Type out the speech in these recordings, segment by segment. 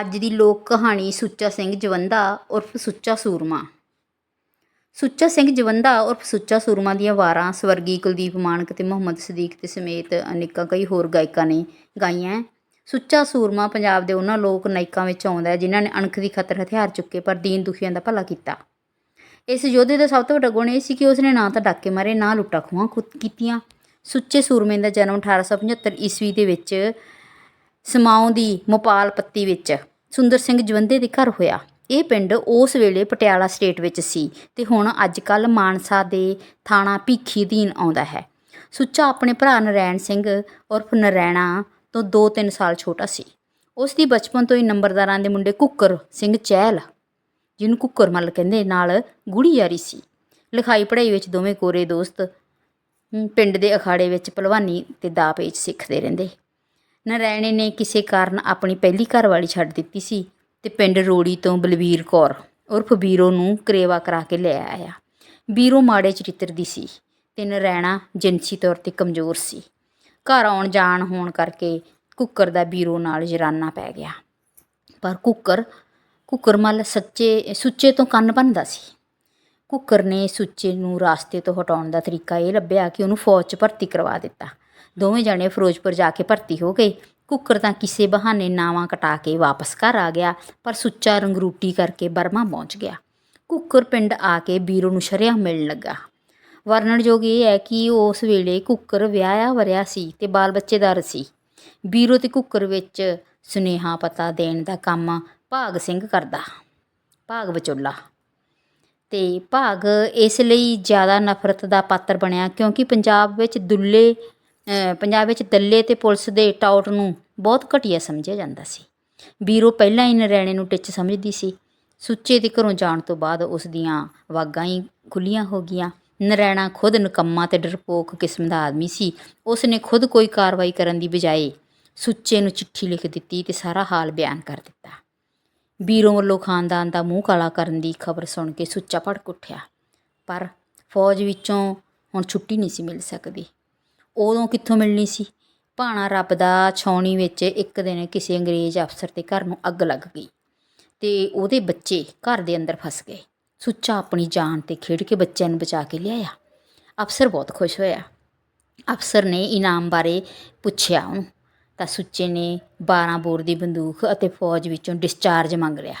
ਅੱਜ ਦੀ ਲੋਕ ਕਹਾਣੀ ਸੁੱਚਾ ਸਿੰਘ ਜਵੰਦਾ ਉਰਫ ਸੁੱਚਾ ਸੂਰਮਾ। ਸੁੱਚਾ ਸਿੰਘ ਜਵੰਦਾ ਉਰਫ ਸੁੱਚਾ ਸੂਰਮਾ ਦੀਆਂ ਵਾਰਾਂ ਸਵਰਗੀ ਕੁਲਦੀਪ ਮਾਣਕ ਤੇ ਮੁਹੰਮਦ ਸਦੀਕ ਤੇ ਸਮੇਤ ਅਨੇਕਾਂ ਕਈ ਹੋਰ ਗਾਇਕਾਂ ਨੇ ਗਾਈਆਂ ਸੁੱਚਾ ਸੂਰਮਾ ਪੰਜਾਬ ਦੇ ਉਹਨਾਂ ਲੋਕ ਨਾਇਕਾਂ ਵਿੱਚ ਆਉਂਦਾ ਹੈ ਜਿਨ੍ਹਾਂ ਨੇ ਅਣਖ ਦੀ ਖਤਰ ਹਥਿਆਰ ਚੁੱਕੇ ਪਰ ਦੀਨ ਦੁਖੀਆਂ ਦਾ ਭਲਾ ਕੀਤਾ। ਇਸ ਯੋਧੇ ਦਾ ਸਭ ਤੋਂ ਵੱਡਾ ਗੁਣ ਇਹ ਸੀ ਕਿ ਉਸਨੇ ਨਾ ਤਾਂ ਡਾਕੇ ਮਾਰੇ, ਨਾ ਲੁੱਟਾਂ ਖੋਹਾਂ ਖੁਦ ਕੀਤੀਆਂ। ਸੁੱਚੇ ਸੂਰਮੇ ਦਾ ਜਨਮ 1875 ਈਸਵੀ ਦੇ ਵਿੱਚ ਸਮਾਉਂ ਦੀ ਮੋਪਾਲ ਪੱਤੀ ਵਿੱਚ। ਸੁੰਦਰ ਸਿੰਘ ਜਵੰਦੇ ਦੇ ਘਰ ਹੋਇਆ। ਇਹ ਪਿੰਡ ਉਸ ਵੇਲੇ ਪਟਿਆਲਾ ਸਟੇਟ ਵਿੱਚ ਸੀ ਤੇ ਹੁਣ ਅੱਜ ਕੱਲ ਮਾਨਸਾ ਦੇ ਥਾਣਾ ਭੀਖੀ ਅਧੀਨ ਆਉਂਦਾ ਹੈ। ਸੁੱਚਾ ਆਪਣੇ ਭਰਾ ਨਰੈਣ ਸਿੰਘ ਉਰਫ ਨਰੈਣਾ ਤੋਂ 2-3 ਸਾਲ ਛੋਟਾ ਸੀ। ਉਸ ਦੀ ਬਚਪਨ ਤੋਂ ਹੀ ਨੰਬਰਦਾਰਾਂ ਦੇ ਮੁੰਡੇ ਕੁੱਕਰ ਸਿੰਘ ਚਹਿਲ, ਜਿਹਨੂੰ ਕੁੱਕਰ ਮੱਲ ਕਹਿੰਦੇ, ਨਾਲ ਗੂੜੀ ਯਾਰੀ ਸੀ। ਲਿਖਾਈ ਪੜ੍ਹਾਈ ਵਿੱਚ ਦੋਵੇਂ ਕੋਰੇ ਦੋਸਤ ਪਿੰਡ ਦੇ ਅਖਾੜੇ ਵਿੱਚ ਭਲਵਾਨੀ ਤੇ ਦਾ ਪੇਚ ਸਿੱਖਦੇ ਰਹਿੰਦੇ। ਨਰੈਣੇ ਨੇ ਕਿਸੇ ਕਾਰਨ ਆਪਣੀ ਪਹਿਲੀ ਘਰਵਾਲੀ ਛੱਡ ਦਿੱਤੀ ਸੀ ਤੇ ਪਿੰਡ ਰੋੜੀ ਤੋਂ ਬਲਵੀਰ ਕੌਰ ਉਰਫ ਬੀਰੋ ਨੂੰ ਕਰੇਵਾ ਕਰਾ ਕੇ ਲੈ ਆਇਆ। ਬੀਰੋ ਮਾੜੇ ਚਰਿੱਤਰ ਦੀ ਸੀ ਤੇ ਨਰੈਣਾ ਜਿਨਸੀ ਤੌਰ ਤੇ ਕਮਜ਼ੋਰ ਸੀ। ਘਰ ਆਉਣ ਜਾਣ ਹੋਣ ਕਰਕੇ ਕੁੱਕਰ ਦਾ ਬੀਰੋ ਨਾਲ ਜਰਾਨਾ ਪੈ ਗਿਆ। ਪਰ ਕੁੱਕਰ ਕੁੱਕਰ ਮੱਲ ਸੱਚੇ, ਸੁੱਚੇ ਤੋਂ ਕੰਨ ਭੰਨਦਾ ਸੀ। ਕੁੱਕਰ ਨੇ ਸੁੱਚੇ ਨੂੰ ਰਾਸਤੇ ਤੋਂ ਹਟਾਉਣ ਦਾ ਤਰੀਕਾ ਇਹ ਲੱਭਿਆ ਕਿ ਉਹਨੂੰ ਫੌਜ 'ਚ ਭਰਤੀ ਕਰਵਾ ਦਿੱਤਾ। ਦੋਵੇਂ ਜਣੇ ਫਿਰੋਜ਼ਪੁਰ ਜਾ ਕੇ ਭਰਤੀ ਹੋ ਗਏ। ਕੁੱਕਰ ਤਾਂ ਕਿਸੇ ਬਹਾਨੇ ਨਾਵਾਂ ਕਟਾ ਕੇ ਵਾਪਸ ਘਰ ਆ ਗਿਆ, ਪਰ ਸੁੱਚਾ ਰੰਗਰੂਟੀ ਕਰਕੇ ਬਰਮਾ ਪਹੁੰਚ ਗਿਆ। ਕੁੱਕਰ ਪਿੰਡ ਆ ਕੇ ਬੀਰੋ ਨੂੰ ਸ਼ਰਿਆ ਮਿਲਣ ਲੱਗਾ। ਵਰਣਨਯੋਗ ਇਹ ਹੈ ਕਿ ਉਸ ਵੇਲੇ ਕੁੱਕਰ ਵਿਆਹਿਆ ਵਰਿਆ ਸੀ ਤੇ ਬਾਲ ਬੱਚੇਦਾਰ ਸੀ ਬੀਰੋ ਤੇ ਕੁੱਕਰ ਵਿੱਚ ਸੁਨੇਹਾ ਪਤਾ ਦੇਣ ਦਾ ਕੰਮ ਭਾਗ ਸਿੰਘ ਕਰਦਾ, ਭਾਗ ਵਿਚੋਲਾ। ਤੇ ਭਾਗ ਇਸ ਲਈ ਜ਼ਿਆਦਾ ਨਫ਼ਰਤ ਦਾ ਪਾਤਰ ਬਣਿਆ ਕਿਉਂਕਿ ਪੰਜਾਬ ਵਿੱਚ ਦੁੱਲੇ ਪੰਜਾਬ ਵਿੱਚ ਦੱਲੇ ਤੇ ਪੁਲਿਸ ਦੇ ਟਾਊਟ ਨੂੰ ਬਹੁਤ ਘਟੀਆ ਸਮਝਿਆ ਜਾਂਦਾ ਸੀ। ਬੀਰੋ ਪਹਿਲਾਂ ਹੀ ਨਰੈਣੇ ਨੂੰ ਟਿੱਚ ਸਮਝਦੀ ਸੀ। ਸੁੱਚੇ ਦੇ ਘਰੋਂ ਜਾਣ ਤੋਂ ਬਾਅਦ ਉਸ ਦੀਆਂ ਵਾਗਾਂ ਹੀ ਖੁੱਲੀਆਂ ਹੋ ਗਈਆਂ। ਨਰੈਣਾ ਖੁਦ ਨਕੰਮਾ ਤੇ ਡਰਪੋਕ ਕਿਸਮ ਦਾ ਆਦਮੀ ਸੀ। ਉਸ ਨੇ ਖੁਦ ਕੋਈ ਕਾਰਵਾਈ ਕਰਨ ਦੀ ਬਜਾਏ ਸੁੱਚੇ ਨੂੰ ਚਿੱਠੀ ਲਿਖ ਦਿੱਤੀ ਤੇ ਸਾਰਾ ਹਾਲ ਬਿਆਨ ਕਰ ਦਿੱਤਾ। ਬੀਰੋ ਵੱਲੋਂ ਖਾਨਦਾਨ ਦਾ ਮੂੰਹ ਕਾਲਾ ਕਰਨ ਦੀ ਖਬਰ ਸੁਣ ਕੇ ਸੁੱਚਾ ਭੜਕ ਉੱਠਿਆ। ਪਰ ਫੌਜ ਵਿੱਚੋਂ ਹੁਣ ਛੁੱਟੀ ਨਹੀਂ ਸੀ ਮਿਲ ਸਕਦੀ। ਉਦੋਂ ਕਿੱਥੋਂ ਮਿਲਣੀ ਸੀ? ਭਾਣਾ ਰੱਬ ਦਾ ਛਾਉਣੀ ਵਿੱਚ ਇੱਕ ਦਿਨ ਕਿਸੇ ਅੰਗਰੇਜ਼ ਅਫਸਰ ਦੇ ਘਰ ਨੂੰ ਅੱਗ ਲੱਗ ਗਈ ਤੇ ਉਹਦੇ ਬੱਚੇ ਘਰ ਦੇ ਅੰਦਰ ਫਸ ਗਏ। ਸੁੱਚਾ ਆਪਣੀ ਜਾਨ ਤੇ ਖੇਡ ਕੇ ਬੱਚਿਆਂ ਨੂੰ ਬਚਾ ਕੇ ਲਿਆਇਆ। ਅਫਸਰ ਬਹੁਤ ਖੁਸ਼ ਹੋਇਆ। ਅਫਸਰ ਨੇ ਇਨਾਮ ਬਾਰੇ ਪੁੱਛਿਆ ਉਹਨੂੰ। ਤਾਂ ਸੁੱਚੇ ਨੇ 12 ਬੋਰ ਦੀ ਬੰਦੂਕ ਅਤੇ ਫੌਜ ਵਿੱਚੋਂ ਡਿਸਚਾਰਜ ਮੰਗ ਲਿਆ।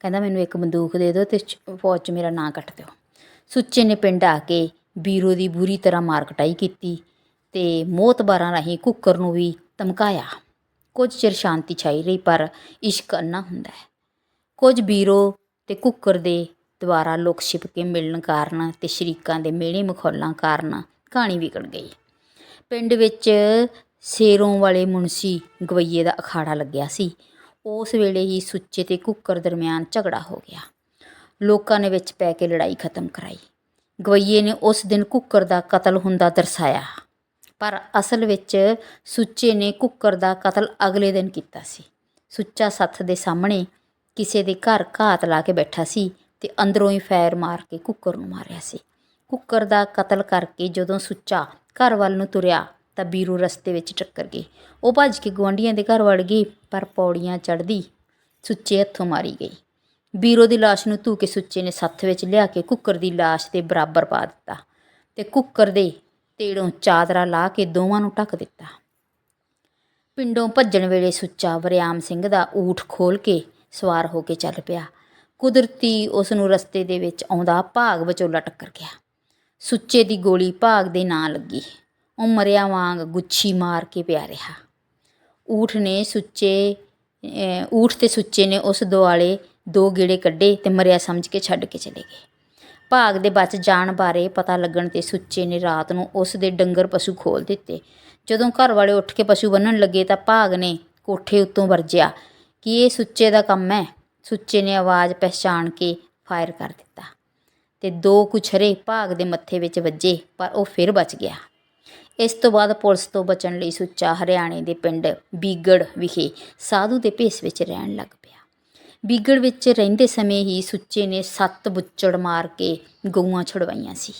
ਕਹਿੰਦਾ, ਮੈਨੂੰ ਇੱਕ ਬੰਦੂਕ ਦੇ ਦਿਓ ਤੇ ਫੌਜ 'ਚ ਮੇਰਾ ਨਾਂ ਕੱਟ ਦਿਓ। ਸੁੱਚੇ ਨੇ ਪਿੰਡ ਆ ਕੇ ਬੀਰੋ ਦੀ ਬੁਰੀ ਤਰ੍ਹਾਂ ਮਾਰ ਕਟਾਈ ਕੀਤੀ। ਤੇ ਮੋਤਬਾਰਾਂ ਰਾਹੀਂ ਕੁੱਕਰ ਨੂੰ ਵੀ ਧਮਕਾਇਆ। ਕੁਝ ਚਿਰ ਸ਼ਾਂਤੀ ਛਾਈ ਰਹੀ, ਪਰ ਇਸ਼ਕ ਅੰਨਾ ਹੁੰਦਾ ਹੈ। ਕੁਝ ਬੀਰੋ ਤੇ ਕੁੱਕਰ ਦੇ ਦੁਆਰਾ ਲੋਕ ਛਿਪ ਕੇ ਮਿਲਣ ਕਾਰਨ ਤੇ ਸ਼ਰੀਕਾਂ ਦੇ ਮਿਹਣੇ ਮਖੌਲਾਂ ਕਾਰਨ ਕਹਾਣੀ ਵਿਗੜ ਗਈ। ਪਿੰਡ ਵਿੱਚ ਸੇਰੋਂ ਵਾਲੇ ਮੁਨਸੀ ਗਵਈਏ ਦਾ ਅਖਾੜਾ ਲੱਗਿਆ ਸੀ। ਉਸ ਵੇਲੇ ਹੀ ਸੁੱਚੇ ਤੇ ਕੁੱਕਰ ਦਰਮਿਆਨ ਝਗੜਾ ਹੋ ਗਿਆ। ਲੋਕਾਂ ਨੇ ਵਿੱਚ ਪੈ ਕੇ ਲੜਾਈ ਖਤਮ ਕਰਾਈ। ਗਵਈਏ ਨੇ ਉਸ ਦਿਨ ਕੁੱਕਰ ਦਾ ਕਤਲ ਹੁੰਦਾ ਦਰਸਾਇਆ। ਪਰ ਅਸਲ ਵਿੱਚ ਸੁੱਚੇ ਨੇ ਕੁੱਕਰ ਦਾ ਕਤਲ ਅਗਲੇ ਦਿਨ ਕੀਤਾ ਸੀ। ਸੁੱਚਾ ਸੱਥ ਦੇ ਸਾਹਮਣੇ ਕਿਸੇ ਦੇ ਘਰ ਘਾਤ ਲਾ ਕੇ ਬੈਠਾ ਸੀ ਤੇ ਅੰਦਰੋਂ ਹੀ ਫਾਇਰ ਮਾਰ ਕੇ ਕੁੱਕਰ ਨੂੰ ਮਾਰਿਆ ਸੀ। ਕੁੱਕਰ ਦਾ ਕਤਲ ਕਰਕੇ ਜਦੋਂ ਸੁੱਚਾ ਘਰ ਵੱਲ ਨੂੰ ਤੁਰਿਆ ਤਾਂ ਬੀਰੂ ਰਸਤੇ ਵਿੱਚ ਟੱਕਰ ਗਈ। ਉਹ ਭੱਜ ਕੇ ਗੁਆਂਢੀਆਂ ਦੇ ਘਰ ਵੜ ਗਈ, ਪਰ ਪੌੜੀਆਂ ਚੜ੍ਹਦੀ ਸੁੱਚੇ ਹੱਥੋਂ ਮਾਰੀ ਗਈ। ਬੀਰੋ ਦੀ ਲਾਸ਼ ਨੂੰ ਧੂ ਕੇ ਸੁੱਚੇ ਨੇ ਸੱਥ ਵਿੱਚ ਲਿਆ ਕੇ ਕੁੱਕਰ ਦੀ ਲਾਸ਼ ਦੇ ਬਰਾਬਰ ਪਾ ਦਿੱਤਾ ਤੇ ਕੁੱਕਰ ਦੇ ਤੇੜੋਂ ਚਾਦਰਾ ਲਾ ਕੇ ਦੋਵਾਂ ਨੂੰ ਢੱਕ ਦਿੱਤਾ। ਪਿੰਡੋਂ ਭੱਜਣ ਵੇਲੇ ਸੁੱਚਾ ਵਰਿਆਮ ਸਿੰਘ ਦਾ ਊਠ ਖੋਲ ਕੇ ਸਵਾਰ ਹੋ ਕੇ ਚੱਲ ਪਿਆ। ਕੁਦਰਤੀ ਉਸ ਨੂੰ ਰਸਤੇ ਦੇ ਵਿੱਚ ਆਉਂਦਾ ਭਾਗ ਵਿਚੋਲਾ ਟੱਕਰ ਗਿਆ। ਸੁੱਚੇ ਦੀ ਗੋਲੀ ਭਾਗ ਦੇ ਨਾਂ ਲੱਗੀ। ਉਹ ਮਰਿਆ ਵਾਂਗ ਗੁੱਛੀ ਮਾਰ ਕੇ ਪਿਆ ਰਿਹਾ। ਊਠ ਨੇ ਸੁੱਚੇ ਊਠ ਤੇ ਸੁੱਚੇ ਨੇ ਉਸ ਦੁਆਲੇ ਦੋ ਗੇੜੇ ਕੱਢੇ ਤੇ ਮਰਿਆ ਸਮਝ ਕੇ ਛੱਡ ਕੇ ਚਲੇ ਗਏ। ਭਾਗ ਦੇ ਬਚ ਜਾਣ ਬਾਰੇ ਪਤਾ ਲੱਗਣ ਤੇ ਸੁੱਚੇ ਨੇ ਰਾਤ ਨੂੰ ਉਸ ਦੇ ਡੰਗਰ ਪਸ਼ੂ ਖੋਲ ਦਿੱਤੇ। ਜਦੋਂ ਘਰ ਵਾਲੇ ਉੱਠ ਕੇ ਪਸ਼ੂ ਬੰਨਣ ਲੱਗੇ ਤਾਂ ਭਾਗ ਨੇ ਕੋਠੇ ਉੱਤੋਂ ਵਰਜਿਆ ਕਿ ਇਹ ਸੁੱਚੇ ਦਾ ਕੰਮ ਹੈ। ਸੁੱਚੇ ਨੇ ਆਵਾਜ਼ ਪਹਿਚਾਣ ਕੇ ਫਾਇਰ ਕਰ ਦਿੱਤਾ ਤੇ ਦੋ ਕੁਛਰੇ ਭਾਗ ਦੇ ਮੱਥੇ ਵਿੱਚ ਵੱਜੇ, ਪਰ ਉਹ ਫਿਰ ਬਚ ਗਿਆ। ਇਸ ਤੋਂ ਬਾਅਦ ਪੁਲਿਸ ਤੋਂ ਬਚਣ ਲਈ ਸੁੱਚਾ ਹਰਿਆਣੇ ਦੇ ਪਿੰਡ ਬੀਗੜ ਵਿਖੇ ਸਾਧੂ ਦੇ ਭੇਸ ਵਿੱਚ ਰਹਿਣ ਲੱਗ ਪਿਆ। ਬੀਗੜ ਵਿੱਚ ਰਹਿੰਦੇ ਸਮੇਂ ਹੀ ਸੁੱਚੇ ਨੇ ਸੱਤ ਬੁੱਚੜ ਮਾਰ ਕੇ ਗਊਆਂ ਛੁਡਵਾਈਆਂ ਸੀ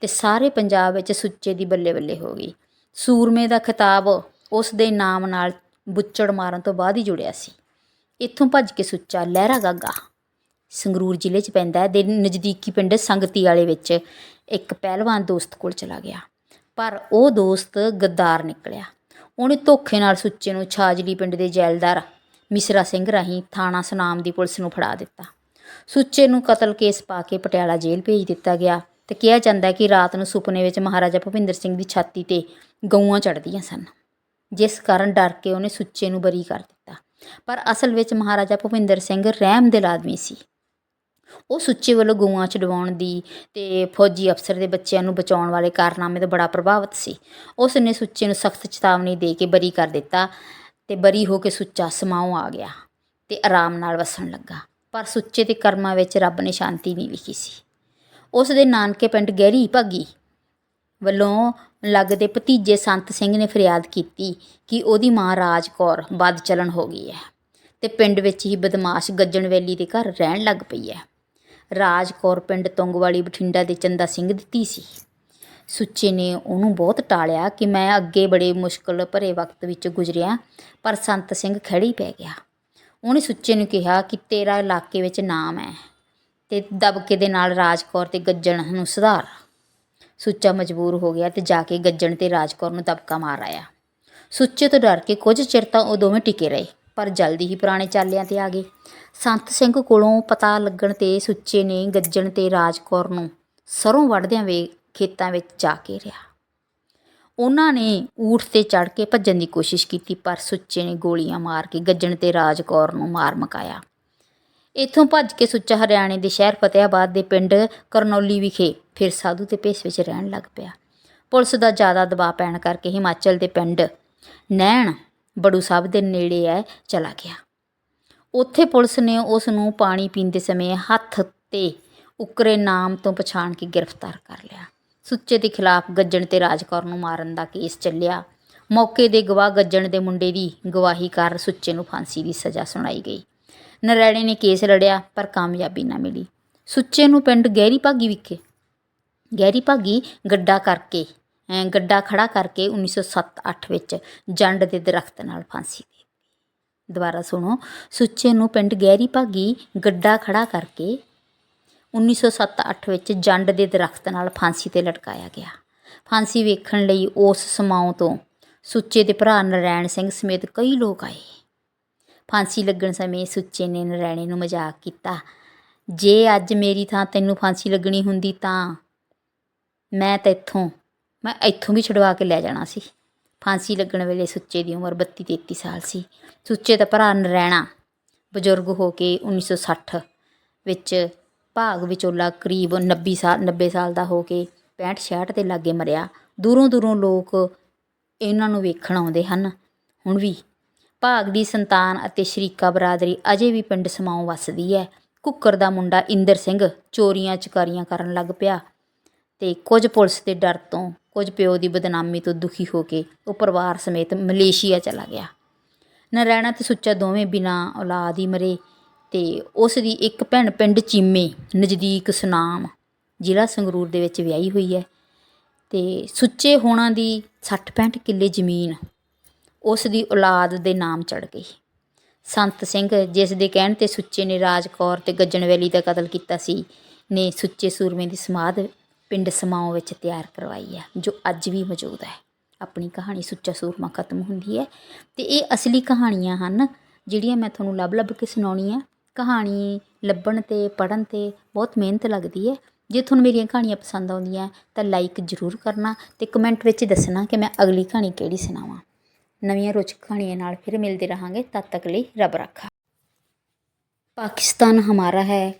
ਤੇ ਸਾਰੇ ਪੰਜਾਬ ਵਿੱਚ ਸੁੱਚੇ ਦੀ ਬੱਲੇ ਬੱਲੇ ਹੋ ਗਈ। ਸੂਰਮੇ ਦਾ ਖਿਤਾਬ ਉਸ ਦੇ ਨਾਮ ਨਾਲ ਬੁੱਚੜ ਮਾਰਨ ਤੋਂ ਬਾਅਦ ਹੀ ਜੁੜਿਆ ਸੀ। ਇੱਥੋਂ ਭੱਜ ਕੇ ਸੁੱਚਾ ਲਹਿਰਾ ਗਾਗਾ। ਸੰਗਰੂਰ ਜ਼ਿਲ੍ਹੇ 'ਚ ਪੈਂਦਾ ਹੈ, ਦੇ ਨਜ਼ਦੀਕੀ ਪਿੰਡ ਸੰਗਤੀ ਵਾਲੇ ਵਿੱਚ ਇੱਕ ਪਹਿਲਵਾਨ ਦੋਸਤ ਕੋਲ ਚਲਾ ਗਿਆ। ਪਰ ਉਹ ਦੋਸਤ ਗੱਦਾਰ ਨਿਕਲਿਆ। ਉਹਨੇ ਧੋਖੇ ਨਾਲ ਸੁੱਚੇ ਨੂੰ ਛਾਜਲੀ ਪਿੰਡ ਦੇ ਜੈਲਦਾਰ ਮਿਸਰਾ ਸਿੰਘ ਰਾਹੀਂ ਥਾਣਾ ਸੁਨਾਮ ਦੀ ਪੁਲਿਸ ਨੂੰ ਫੜਾ ਦਿੱਤਾ। ਸੁੱਚੇ ਨੂੰ ਕਤਲ ਕੇਸ ਪਾ ਕੇ ਪਟਿਆਲਾ ਜੇਲ੍ਹ ਭੇਜ ਦਿੱਤਾ ਗਿਆ ਤੇ ਕਿਹਾ ਜਾਂਦਾ ਕਿ ਰਾਤ ਨੂੰ ਸੁਪਨੇ ਵਿੱਚ ਮਹਾਰਾਜਾ ਭੁਪਿੰਦਰ ਸਿੰਘ ਦੀ ਛਾਤੀ ਤੇ ਗਊਆਂ ਚੜ੍ਹਦੀਆਂ ਸਨ, ਜਿਸ ਕਾਰਨ ਡਰ ਕੇ ਉਹਨੇ ਸੁੱਚੇ ਨੂੰ ਬਰੀ ਕਰ ਦਿੱਤਾ। ਪਰ ਅਸਲ ਵਿੱਚ ਮਹਾਰਾਜਾ ਭੁਪਿੰਦਰ ਸਿੰਘ ਰਹਿਮ ਦਿਲ ਆਦਮੀ ਸੀ। ਉਹ ਸੁੱਚੇ ਵੱਲੋਂ ਗਊਆਂ ਛਡਵਾਉਣ ਦੀ ਤੇ ਫੌਜੀ ਅਫਸਰ ਦੇ ਬੱਚਿਆਂ ਨੂੰ ਬਚਾਉਣ ਵਾਲੇ ਕਾਰਨਾਮੇ ਤੋਂ ਬੜਾ ਪ੍ਰਭਾਵਿਤ ਸੀ। ਉਸ ਨੇ ਸੁੱਚੇ ਨੂੰ ਸਖਤ ਚੇਤਾਵਨੀ ਦੇ ਕੇ ਬਰੀ ਕਰ ਦਿੱਤਾ ਤੇ ਬਰੀ ਹੋ ਕੇ ਸੁੱਚਾ ਸਮਾਉ ਆ ਗਿਆ ਤੇ ਆਰਾਮ ਨਾਲ ਵਸਣ ਲੱਗਾ। ਪਰ ਸੁੱਚੇ ਦੇ ਕਰਮਾਂ ਵਿੱਚ ਰੱਬ ਨੇ ਸ਼ਾਂਤੀ ਨਹੀਂ ਲਿਖੀ ਸੀ। ਉਸ ਦੇ ਨਾਨਕੇ ਪਿੰਡ ਗਹਿਰੀ ਭਾਗੀ ਵੱਲੋਂ ਲੱਗਦੇ ਭਤੀਜੇ ਸੰਤ ਸਿੰਘ ਨੇ ਫਰਿਆਦ ਕੀਤੀ ਕਿ ਉਹਦੀ ਮਾਂ ਰਾਜ ਕੌਰ ਬਦ ਚਲਣ ਹੋ ਗਈ ਹੈ ਤੇ ਪਿੰਡ ਵਿੱਚ ਹੀ ਬਦਮਾਸ਼ ਗੱਜਣ ਵੈਲੀ ਦੇ ਘਰ ਰਹਿਣ ਲੱਗ ਪਈ ਹੈ। ਰਾਜ ਕੌਰ ਪਿੰਡ ਤੁੰਗਵਾਲੀ ਬਠਿੰਡਾ ਦੇ ਚੰਦਾ ਸਿੰਘ ਦੀ ਧੀ ਸੀ। ਸੁੱਚੇ ਨੇ ਉਹਨੂੰ ਬਹੁਤ ਟਾਲਿਆ ਕਿ ਮੈਂ ਅੱਗੇ ਬੜੇ ਮੁਸ਼ਕਲ ਭਰੇ ਵਕਤ ਵਿੱਚ ਗੁਜ਼ਰਿਆ, ਪਰ ਸੰਤ ਸਿੰਘ ਖੜੀ ਪੈ ਗਿਆ। ਉਹਨੇ ਸੁੱਚੇ ਨੂੰ ਕਿਹਾ ਕਿ ਤੇਰਾ ਇਲਾਕੇ ਵਿੱਚ ਨਾਮ ਹੈ ਤੇ ਦਬਕੇ ਦੇ ਨਾਲ ਰਾਜ ਕੌਰ ਤੇ ਗੱਜਣ ਨੂੰ ਸੁਧਾਰ। ਸੁੱਚਾ ਮਜਬੂਰ ਹੋ ਗਿਆ ਤੇ ਜਾ ਕੇ ਗੱਜਣ ਤੇ ਰਾਜਕੌਰ ਨੂੰ ਦਬਕਾ ਮਾਰ ਆਇਆ। ਸੁੱਚੇ ਤੋਂ ਡਰ ਕੇ ਕੁਝ ਚਿਰ ਤਾਂ ਉਹ ਦੋਵੇਂ ਟਿਕੇ ਰਹੇ, ਪਰ ਜਲਦੀ ਹੀ ਪੁਰਾਣੇ ਚਾਲਿਆਂ ਤੇ ਆ ਗਏ। ਸੰਤ ਸਿੰਘ ਕੋਲੋਂ ਪਤਾ ਲੱਗਣ ਤੇ ਸੁੱਚੇ ਨੇ ਗੱਜਣ ਤੇ ਰਾਜਕੌਰ ਨੂੰ ਸਰੋਂ ਵੱਢਦਿਆਂ ਵੇ ਖੇਤਾਂ ਵਿੱਚ ਜਾ ਕੇ ਰਿਹਾ। ਉਹਨਾਂ ਨੇ ਊਠ ਤੇ ਚੜ ਕੇ ਭੱਜਣ ਦੀ ਕੋਸ਼ਿਸ਼ ਕੀਤੀ, ਪਰ ਸੁੱਚੇ ਨੇ ਗੋਲੀਆਂ ਮਾਰ ਕੇ ਗੱਜਣ ਤੇ ਰਾਜਕੌਰ ਨੂੰ ਮਾਰ ਮਕਾਇਆ। ਇੱਥੋਂ ਭੱਜ ਕੇ ਸੁੱਚਾ ਹਰਿਆਣੇ ਦੇ ਸ਼ਹਿਰ ਫਤਿਆਬਾਦ ਦੇ ਪਿੰਡ ਕਰਨੌਲੀ ਵਿਖੇ ਫਿਰ ਸਾਧੂ ਤੇ ਭੇਸ ਵਿੱਚ ਰਹਿਣ ਲੱਗ ਪਿਆ। ਪੁਲਿਸ ਦਾ ਜ਼ਿਆਦਾ ਦਬਾਅ ਪੈਣ ਕਰਕੇ ਹਿਮਾਚਲ ਦੇ ਪਿੰਡ ਨੈਣ ਬੜੂ ਸਾਹਿਬ ਦੇ ਨੇੜੇ ਹੈ ਚਲਾ ਗਿਆ। ਉੱਥੇ ਪੁਲਿਸ ਨੇ ਉਸ ਨੂੰ ਪਾਣੀ ਪੀਂਦੇ ਸਮੇਂ ਹੱਥ ਤੇ ਉਕਰੇ ਨਾਮ ਤੋਂ ਪਛਾਣ ਕੇ ਗ੍ਰਿਫਤਾਰ ਕਰ ਲਿਆ। ਸੁੱਚੇ ਦੇ ਖਿਲਾਫ ਗੱਜਣ ਤੇ ਰਾਜਕੌਰ ਨੂੰ ਮਾਰਨ ਦਾ ਕੇਸ ਚੱਲਿਆ। ਮੌਕੇ ਦੇ ਗਵਾਹ ਗੱਜਣ ਦੇ ਮੁੰਡੇ ਦੀ ਗਵਾਹੀ ਕਰ ਸੁੱਚੇ ਨੂੰ ਫਾਂਸੀ ਦੀ ਸਜ਼ਾ ਸੁਣਾਈ ਗਈ। ਨਰੈਣੇ ਨੇ ਕੇਸ ਲੜਿਆ, ਪਰ ਕਾਮਯਾਬੀ ਨਾ ਮਿਲੀ। ਸੁੱਚੇ ਨੂੰ ਪਿੰਡ ਗਹਿਰੀ ਭਾਗੀ ਵਿਖੇ, ਗਹਿਰੀ ਭਾਗੀ ਗੱਡਾ ਕਰਕੇ ਗੱਡਾ ਖੜਾ ਕਰਕੇ 1907-8 ਵਿੱਚ ਜੰਡ ਦੇ ਦਰਖਤ ਨਾਲ ਫਾਂਸੀ ਦੇ ਦੁਬਾਰਾ ਸੁਣੋ, ਸੁੱਚੇ ਨੂੰ ਪਿੰਡ ਗਹਿਰੀ ਭਾਗੀ ਗੱਡਾ ਖੜਾ ਕਰਕੇ 1907-8 ਵਿੱਚ ਜੰਡ ਦੇ ਦਰਖਤ ਨਾਲ ਫਾਂਸੀ ਤੇ ਲਟਕਾਇਆ ਗਿਆ। ਫਾਂਸੀ ਵੇਖਣ ਲਈ ਉਸ ਸਮਾਉ ਤੋਂ ਸੁੱਚੇ ਦੇ ਭਰਾ ਨਰੈਣ ਸਿੰਘ ਸਮੇਤ ਕਈ ਲੋਕ ਆਏ। ਫਾਂਸੀ ਲੱਗਣ ਸਮੇਂ ਸੁੱਚੇ ਨੇ ਨਰੈਣੇ ਨੂੰ ਮਜ਼ਾਕ ਕੀਤਾ। ਜੇ ਅੱਜ ਮੇਰੀ ਥਾਂ ਤੈਨੂੰ ਫਾਂਸੀ ਲੱਗਣੀ ਹੁੰਦੀ ਤਾਂ ਮੈਂ ਤਾਂ ਇੱਥੋਂ, ਮੈਂ ਇੱਥੋਂ ਵੀ ਛਡਵਾ ਕੇ ਲੈ ਜਾਣਾ ਸੀ। ਫਾਂਸੀ ਲੱਗਣ ਵੇਲੇ ਸੁੱਚੇ ਦੀ ਉਮਰ 32 33 ਸਾਲ ਸੀ। ਸੁੱਚੇ ਦਾ ਭਰਾ ਨਰੈਣਾ ਬਜ਼ੁਰਗ ਹੋ ਕੇ 1960 ਵਿੱਚ ਭਾਗ ਵਿਚੋਲਾ ਕਰੀਬ 90 ਸਾਲ 90 ਸਾਲ ਦਾ ਹੋ ਕੇ 65 66 ਦੇ ਲਾਗੇ ਮਰਿਆ। ਦੂਰੋਂ ਦੂਰੋਂ ਲੋਕ ਇਹਨਾਂ ਨੂੰ ਵੇਖਣ ਆਉਂਦੇ ਹਨ। ਹੁਣ ਵੀ ਭਾਗ ਦੀ ਸੰਤਾਨ ਅਤੇ ਸ਼ਰੀਕਾ ਬਰਾਦਰੀ ਅਜੇ ਵੀ ਪਿੰਡ ਸਮਾਉ ਵੱਸਦੀ ਹੈ। ਕੁੱਕਰ ਦਾ ਮੁੰਡਾ ਇੰਦਰ ਸਿੰਘ ਚੋਰੀਆਂ, ਚਕਾਰੀਆਂ ਕਰਨ ਲੱਗ ਪਿਆ ਤੇ ਕੁਝ ਪੁਲਿਸ ਦੇ ਡਰ ਤੋਂ ਕੁਝ ਪਿਓ ਦੀ ਬਦਨਾਮੀ ਤੋਂ ਦੁਖੀ ਹੋ ਕੇ ਉਹ ਪਰਿਵਾਰ ਸਮੇਤ ਮਲੇਸ਼ੀਆ ਚਲਾ ਗਿਆ। ਨਰੈਣਾ ਤੇ ਸੁੱਚਾ ਦੋਵੇਂ ਬਿਨਾਂ ਔਲਾਦ ਹੀ ਮਰੇ। ਅਤੇ ਉਸ ਦੀ ਇੱਕ ਭੈਣ ਪਿੰਡ ਚੀਮੇ, ਨਜ਼ਦੀਕ ਸੁਨਾਮ, ਜ਼ਿਲ੍ਹਾ ਸੰਗਰੂਰ ਦੇ ਵਿੱਚ ਵਿਆਹੀ ਹੋਈ ਹੈ ਅਤੇ ਸੁੱਚੇ ਹੋਣਾ ਦੀ 60 65 ਕਿੱਲੇ ਜ਼ਮੀਨ ਉਸ ਦੀ ਔਲਾਦ ਦੇ ਨਾਮ ਚੜ ਗਈ। ਸੰਤ ਸਿੰਘ, ਜਿਸ ਦੇ ਕਹਿਣ ਤੇ ਸੁੱਚੇ ਨੇ ਰਾਜਕੌਰ ਤੇ ਗੱਜਣਵੈਲੀ ਦਾ ਕਤਲ ਕੀਤਾ ਸੀ, ਨੇ ਸੁੱਚੇ ਸੂਰਮੇ ਦੀ ਸਮਾਧ ਪਿੰਡ ਸਮਾਓ ਵਿੱਚ ਤਿਆਰ ਕਰਵਾਈ ਹੈ, ਜੋ ਅੱਜ ਵੀ ਮੌਜੂਦ ਹੈ। ਆਪਣੀ ਕਹਾਣੀ ਸੁੱਚਾ ਸੂਰਮਾ ਖਤਮ ਹੁੰਦੀ ਹੈ ਤੇ ਇਹ ਅਸਲੀ ਕਹਾਣੀਆਂ ਹਨ, ਜਿਹੜੀਆਂ ਮੈਂ ਤੁਹਾਨੂੰ ਲੱਭ ਲੱਭ ਕੇ ਸੁਣਾਉਣੀ ਹੈ ਕਹਾਣੀ ਲੱਭਣ ਤੇ ਪੜ੍ਹਨ ਤੇ ਬਹੁਤ ਮਿਹਨਤ ਲੱਗਦੀ ਹੈ। ਜੇ ਤੁਹਾਨੂੰ ਮੇਰੀਆਂ ਕਹਾਣੀਆਂ ਪਸੰਦ ਆਉਂਦੀਆਂ ਤਾਂ ਲਾਈਕ ਜ਼ਰੂਰ ਕਰਨਾ ਅਤੇ ਕਮੈਂਟ ਵਿੱਚ ਦੱਸਣਾ ਕਿ ਮੈਂ ਅਗਲੀ ਕਹਾਣੀ ਕਿਹੜੀ ਸੁਣਾਵਾਂ। ਨਵੀਆਂ ਰੋਚਕ ਕਹਾਣੀਆਂ ਨਾਲ ਫਿਰ ਮਿਲਦੇ ਰਹਾਂਗੇ। ਤਦ ਤੱਕ ਲਈ ਰੱਬ ਰੱਖਾ। ਪਾਕਿਸਤਾਨ ਹਮਾਰਾ ਹੈ।